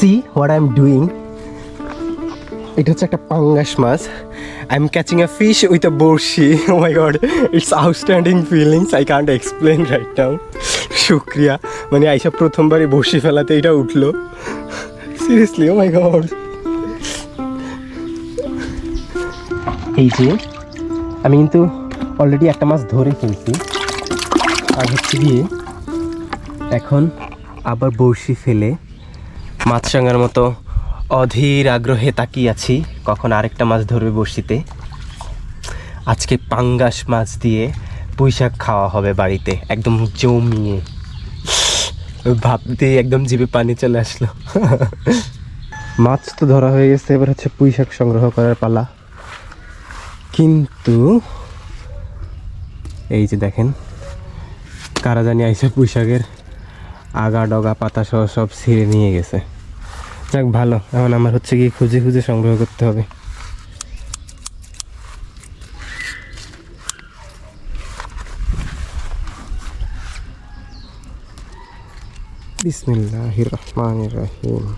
See what I am doing এটা হচ্ছে একটা পাঙ্গাস মাছ I am catching a fish with a borshi my god it's outstanding feelings I can't explain right now শুক্রিয়া মানে আইসা প্রথমবারই বড়শি ফেলাতে এটা উঠল। সিরিয়াসলি ও মাই গড এই যে, আমি কিন্তু অলরেডি একটা মাছ ধরে ফেলছি। আর হচ্ছে গিয়ে, এখন আবার বড়শি ফেলে। মাছ সঙ্গের মতো অধীর আগ্রহে তাকিয়ে আছি, কখন আরেকটা মাছ ধরবে বড়শিতে। আজকে পাঙ্গাস মাছ দিয়ে পুঁইশাক খাওয়া হবে বাড়িতে, একদম জমিয়ে। ভাবতে একদম জিভে পানি চলে আসলো। মাছ তো ধরা হয়ে গেছে, এবার হচ্ছে পুঁইশাক সংগ্রহ করার পালা। কিন্তু এই যে দেখেন, কারা জানি আইসে পুঁইশাকের আগা ডগা পাতা সহ সব ছিঁড়ে নিয়ে গেছে। যাক, ভালো। এখন আমার হচ্ছে কি খুঁজে খুঁজে সংগ্রহ করতে হবে। বিসমিল্লাহির রহমানির রহিম।